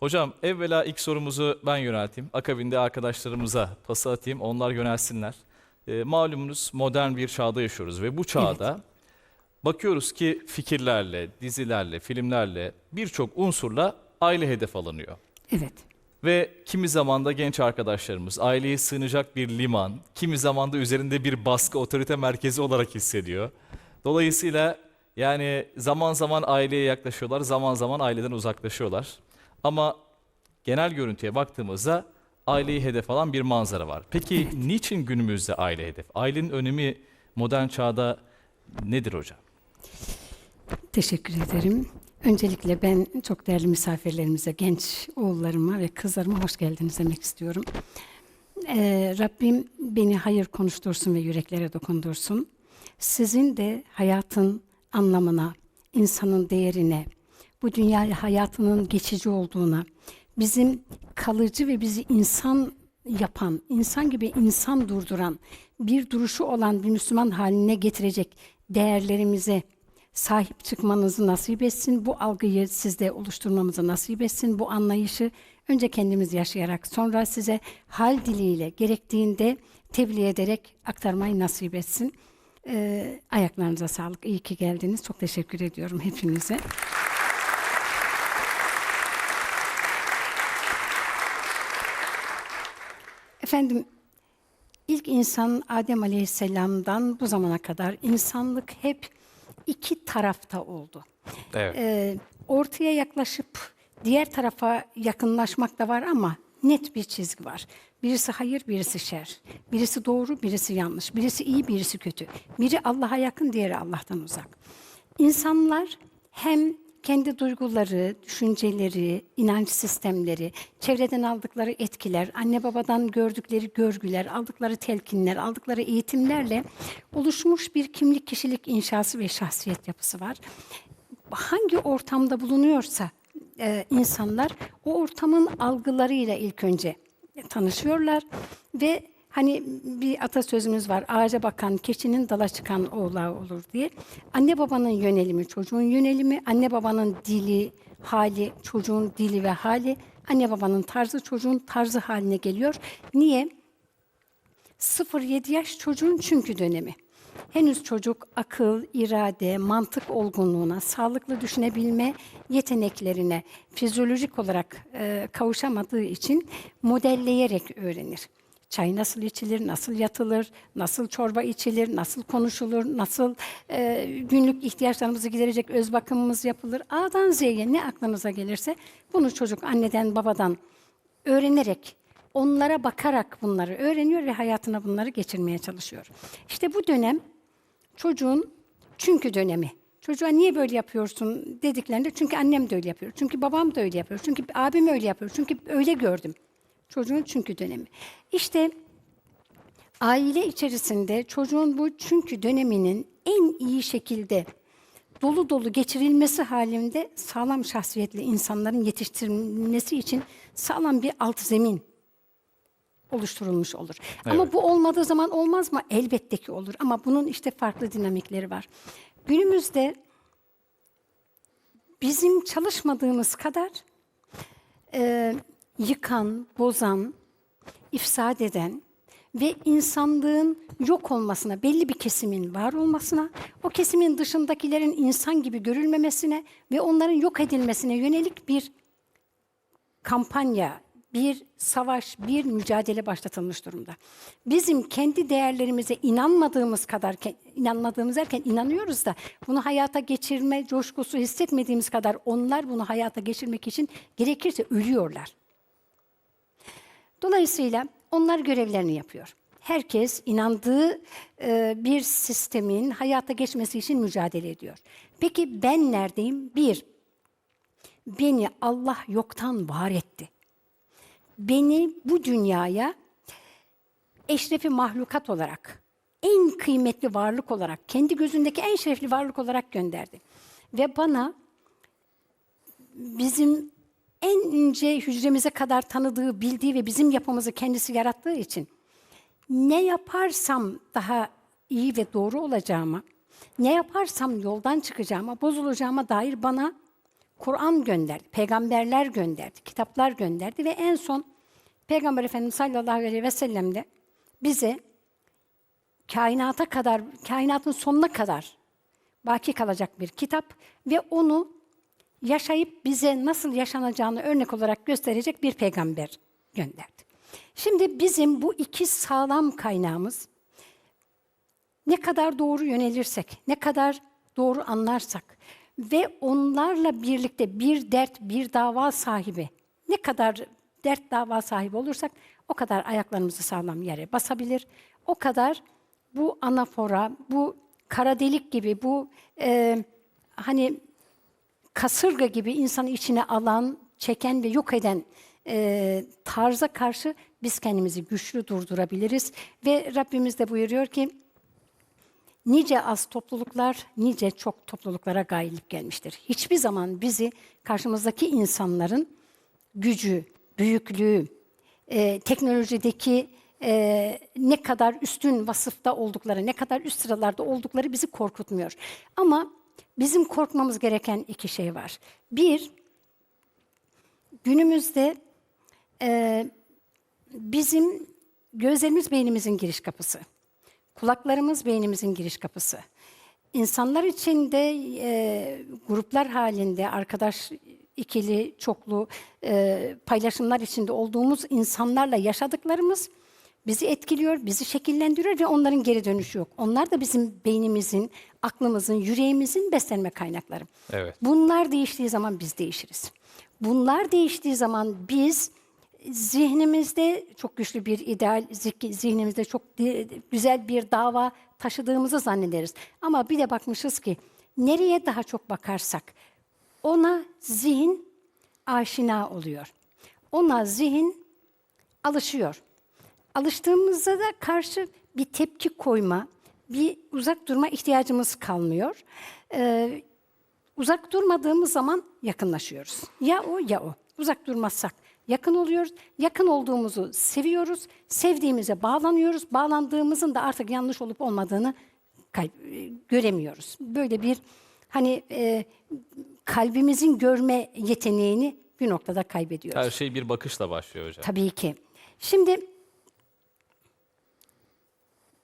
Hocam evvela ilk sorumuzu ben yönelteyim. Akabinde arkadaşlarımıza pası atayım. Onlar yönelsinler. Ee, malumunuz modern bir çağda yaşıyoruz ve bu çağda bakıyoruz ki fikirlerle, dizilerle, filmlerle birçok unsurla aile hedef alınıyor. Evet. Ve kimi zaman da genç arkadaşlarımız aileye sığınacak bir liman, kimi zaman da üzerinde bir baskı otorite merkezi olarak hissediyor. Dolayısıyla yani zaman zaman aileye yaklaşıyorlar, zaman zaman aileden uzaklaşıyorlar. Ama genel görüntüye baktığımızda aileyi hedef alan bir manzara var. Peki niçin günümüzde aile hedef? Ailenin önemi modern çağda nedir hocam? Teşekkür ederim. Öncelikle ben çok değerli misafirlerimize, genç oğullarıma ve kızlarıma hoş geldiniz demek istiyorum. Ee, Rabbim beni hayır konuştursun ve yüreklere dokundursun. Sizin de hayatın anlamına, insanın değerine, bu dünya hayatının geçici olduğuna, bizim kalıcı ve bizi insan yapan, insan gibi insan durduran, bir duruşu olan bir Müslüman haline getirecek değerlerimize sahip çıkmanızı nasip etsin. Bu algıyı sizde oluşturmamızı nasip etsin. Bu anlayışı önce kendimiz yaşayarak sonra size hal diliyle gerektiğinde tebliğ ederek aktarmayı nasip etsin. Ee, ayaklarınıza sağlık. İyi ki geldiniz. Çok teşekkür ediyorum hepinize. Efendim, ilk insan Adem Aleyhisselam'dan bu zamana kadar insanlık hep iki tarafta oldu. Evet. Ee, ortaya yaklaşıp diğer tarafa yakınlaşmak da var ama net bir çizgi var. Birisi hayır, birisi şer. Birisi doğru, birisi yanlış. Birisi iyi, birisi kötü. Biri Allah'a yakın, diğeri Allah'tan uzak. İnsanlar hem kendi duyguları, düşünceleri, inanç sistemleri, çevreden aldıkları etkiler, anne babadan gördükleri görgüler, aldıkları telkinler, aldıkları eğitimlerle oluşmuş bir kimlik kişilik inşası ve şahsiyet yapısı var. Hangi ortamda bulunuyorsa e, insanlar o ortamın algılarıyla ilk önce tanışıyorlar ve Hani bir atasözümüz var, ağaca bakan keçinin dala çıkan oğlağı olur diye. Anne babanın yönelimi, çocuğun yönelimi, anne babanın dili, hali, çocuğun dili ve hali, anne babanın tarzı çocuğun tarzı haline geliyor. Niye? 0-7 yaş çocuğun çünkü dönemi. Henüz çocuk akıl, irade, mantık olgunluğuna, sağlıklı düşünebilme yeteneklerine fizyolojik olarak e, kavuşamadığı için modelleyerek öğrenir. Çay nasıl içilir, nasıl yatılır, nasıl çorba içilir, nasıl konuşulur, nasıl e, günlük ihtiyaçlarımızı giderecek öz bakımımız yapılır. A'dan Z'ye ne aklınıza gelirse bunu çocuk anneden babadan öğrenerek, onlara bakarak bunları öğreniyor ve hayatına bunları geçirmeye çalışıyor. İşte bu dönem çocuğun çünkü dönemi. Çocuğa niye böyle yapıyorsun dediklerinde çünkü annem de öyle yapıyor. Çünkü babam da öyle yapıyor. Çünkü abim öyle yapıyor. Çünkü öyle gördüm. Çocuğun çünkü dönemi. İşte aile içerisinde çocuğun bu çünkü döneminin en iyi şekilde dolu dolu geçirilmesi halinde sağlam şahsiyetli insanların yetiştirilmesi için sağlam bir alt zemin oluşturulmuş olur. Ama Evet. bu olmadığı zaman olmaz mı? Elbette ki olur ama bunun işte farklı dinamikleri var. Günümüzde bizim çalışmadığımız kadar e, yıkan, bozan, ifsad eden ve insanlığın yok olmasına, belli bir kesimin var olmasına, o kesimin dışındakilerin insan gibi görülmemesine ve onların yok edilmesine yönelik bir kampanya, bir savaş, bir mücadele başlatılmış durumda. Bizim kendi değerlerimize inanmadığımız kadar, inanmadığımız derken inanıyoruz da bunu hayata geçirme coşkusu hissetmediğimiz kadar onlar bunu hayata geçirmek için gerekirse ölüyorlar. Dolayısıyla onlar görevlerini yapıyor. Herkes inandığı e, bir sistemin hayata geçmesi için mücadele ediyor. Peki ben neredeyim? Bir, beni Allah yoktan var etti. Beni bu dünyaya eşrefi mahlukat olarak, en kıymetli varlık olarak, kendi gözündeki en şerefli varlık olarak gönderdi. Ve bana bizim en ince hücremize kadar tanıdığı, bildiği ve bizim yapımızı kendisi yarattığı için ne yaparsam daha iyi ve doğru olacağıma, ne yaparsam yoldan çıkacağıma, bozulacağıma dair bana Kur'an gönderdi, peygamberler gönderdi, kitaplar gönderdi ve en son Peygamber Efendimiz sallallahu aleyhi ve sellem de bize kainata kadar, kainatın sonuna kadar baki kalacak bir kitap ve onu yaşayıp bize nasıl yaşanacağını örnek olarak gösterecek bir peygamber gönderdi. Şimdi bizim bu iki sağlam kaynağımız ne kadar doğru yönelirsek, ne kadar doğru anlarsak ve onlarla birlikte bir dert, bir dava sahibi, ne kadar dert dava sahibi olursak o kadar ayaklarımızı sağlam yere basabilir, o kadar bu anafora, bu kara delik gibi, bu e, hani kasırga gibi insanı içine alan, çeken ve yok eden e, tarza karşı biz kendimizi güçlü durdurabiliriz. Ve Rabbimiz de buyuruyor ki, nice az topluluklar, nice çok topluluklara galip gelmiştir. Hiçbir zaman bizi karşımızdaki insanların gücü, büyüklüğü, e, teknolojideki e, ne kadar üstün vasıfta oldukları, ne kadar üst sıralarda oldukları bizi korkutmuyor. Ama bizim korkmamız gereken iki şey var. Bir, günümüzde e, bizim gözlerimiz beynimizin giriş kapısı. Kulaklarımız beynimizin giriş kapısı. İnsanlar içinde e, gruplar halinde arkadaş ikili, çoklu e, paylaşımlar içinde olduğumuz insanlarla yaşadıklarımız bizi etkiliyor, bizi şekillendiriyor ve onların geri dönüşü yok. Onlar da bizim beynimizin, aklımızın, yüreğimizin beslenme kaynakları. Evet. Bunlar değiştiği zaman biz değişiriz. Bunlar değiştiği zaman biz zihnimizde çok güçlü bir ideal, zih- zihnimizde çok güzel bir dava taşıdığımızı zannederiz. Ama bir de bakmışız ki nereye daha çok bakarsak ona zihin aşina oluyor. Ona zihin alışıyor. Alıştığımızda da karşı bir tepki koyma, bir uzak durma ihtiyacımız kalmıyor. Ee, uzak durmadığımız zaman yakınlaşıyoruz. Ya o ya o. Uzak durmazsak yakın oluyoruz. Yakın olduğumuzu seviyoruz. Sevdiğimize bağlanıyoruz. Bağlandığımızın da artık yanlış olup olmadığını göremiyoruz. Böyle bir hani e, kalbimizin görme yeteneğini bir noktada kaybediyoruz. Her şey bir bakışla başlıyor hocam. Tabii ki. Şimdi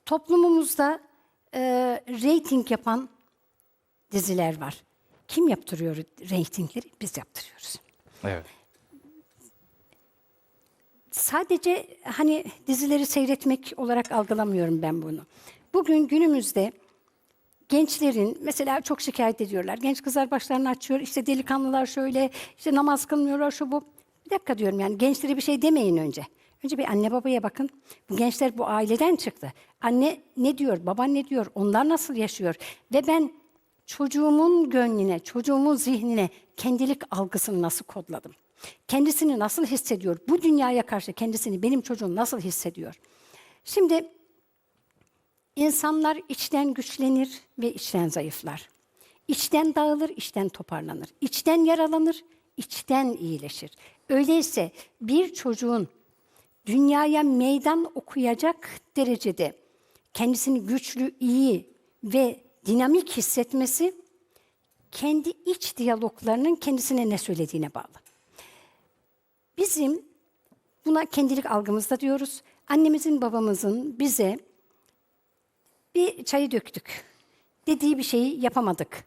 toplumumuzda e, reyting yapan diziler var. Kim yaptırıyor reytingleri? Biz yaptırıyoruz. Evet. Sadece hani dizileri seyretmek olarak algılamıyorum ben bunu. Bugün günümüzde gençlerin mesela çok şikayet ediyorlar. Genç kızlar başlarını açıyor. işte delikanlılar şöyle, işte namaz kılmıyorlar şu bu. Bir dakika diyorum yani gençlere bir şey demeyin önce. Önce bir anne babaya bakın. Bu gençler bu aileden çıktı. Anne ne diyor, baba ne diyor, onlar nasıl yaşıyor? Ve ben çocuğumun gönlüne, çocuğumun zihnine kendilik algısını nasıl kodladım? Kendisini nasıl hissediyor? Bu dünyaya karşı kendisini benim çocuğum nasıl hissediyor? Şimdi İnsanlar içten güçlenir ve içten zayıflar. İçten dağılır, içten toparlanır. İçten yaralanır, içten iyileşir. Öyleyse bir çocuğun dünyaya meydan okuyacak derecede kendisini güçlü, iyi ve dinamik hissetmesi kendi iç diyaloglarının kendisine ne söylediğine bağlı. Bizim buna kendilik algımızda diyoruz. Annemizin, babamızın bize bir çayı döktük. Dediği bir şeyi yapamadık.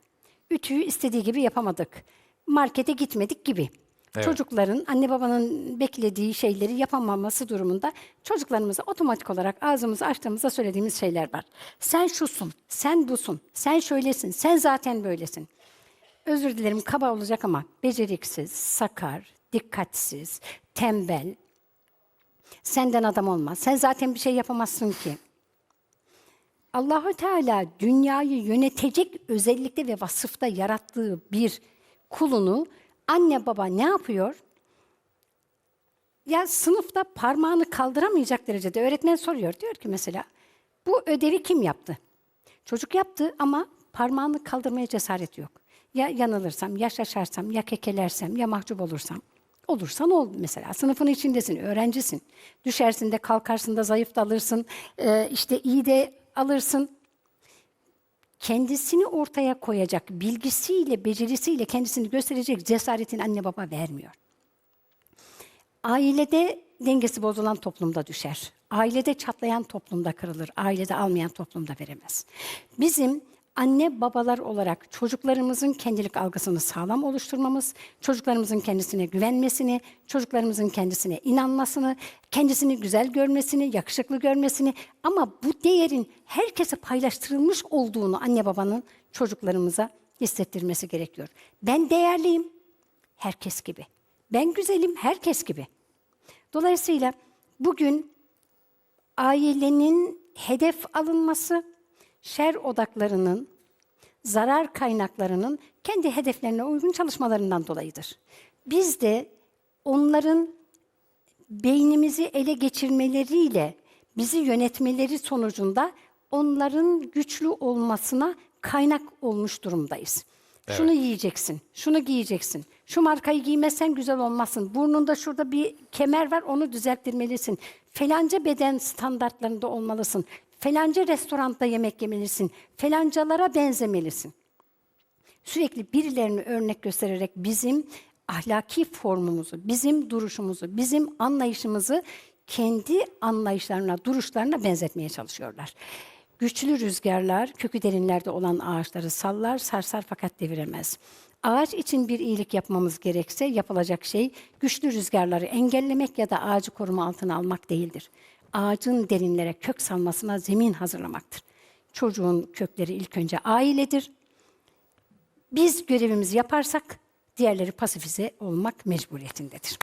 Ütüyü istediği gibi yapamadık. Markete gitmedik gibi. Evet. Çocukların anne babanın beklediği şeyleri yapamaması durumunda çocuklarımıza otomatik olarak ağzımızı açtığımızda söylediğimiz şeyler var. Sen şusun, sen busun, sen şöylesin, sen zaten böylesin. Özür dilerim kaba olacak ama beceriksiz, sakar, dikkatsiz, tembel, senden adam olmaz. Sen zaten bir şey yapamazsın ki. Allahü Teala dünyayı yönetecek özellikle ve vasıfta yarattığı bir kulunu anne baba ne yapıyor? Ya sınıfta parmağını kaldıramayacak derecede öğretmen soruyor. Diyor ki mesela bu ödevi kim yaptı? Çocuk yaptı ama parmağını kaldırmaya cesaret yok. Ya yanılırsam, ya şaşarsam, ya kekelersem, ya mahcup olursam. Olursan ol mesela. Sınıfın içindesin, öğrencisin. Düşersin de kalkarsın da zayıf da alırsın. Ee, işte iyi de alırsın. Kendisini ortaya koyacak bilgisiyle, becerisiyle kendisini gösterecek cesaretini anne baba vermiyor. Ailede dengesi bozulan toplumda düşer. Ailede çatlayan toplumda kırılır. Ailede almayan toplumda veremez. Bizim anne babalar olarak çocuklarımızın kendilik algısını sağlam oluşturmamız, çocuklarımızın kendisine güvenmesini, çocuklarımızın kendisine inanmasını, kendisini güzel görmesini, yakışıklı görmesini ama bu değerin herkese paylaştırılmış olduğunu anne babanın çocuklarımıza hissettirmesi gerekiyor. Ben değerliyim, herkes gibi. Ben güzelim, herkes gibi. Dolayısıyla bugün ailenin hedef alınması, şer odaklarının, zarar kaynaklarının kendi hedeflerine uygun çalışmalarından dolayıdır. Biz de onların beynimizi ele geçirmeleriyle bizi yönetmeleri sonucunda onların güçlü olmasına kaynak olmuş durumdayız. Şunu yiyeceksin, şunu giyeceksin, şu markayı giymezsen güzel olmazsın, burnunda şurada bir kemer var onu düzelttirmelisin, falanca beden standartlarında olmalısın, falanca restoranda yemek yemelisin, falancalara benzemelisin sürekli birilerini örnek göstererek bizim ahlaki formumuzu, bizim duruşumuzu, bizim anlayışımızı kendi anlayışlarına, duruşlarına benzetmeye çalışıyorlar. Güçlü rüzgarlar kökü derinlerde olan ağaçları sallar, sarsar fakat deviremez. Ağaç için bir iyilik yapmamız gerekse yapılacak şey güçlü rüzgarları engellemek ya da ağacı koruma altına almak değildir. Ağacın derinlere kök salmasına zemin hazırlamaktır. Çocuğun kökleri ilk önce ailedir, biz görevimizi yaparsak diğerleri pasifize olmak mecburiyetindedir.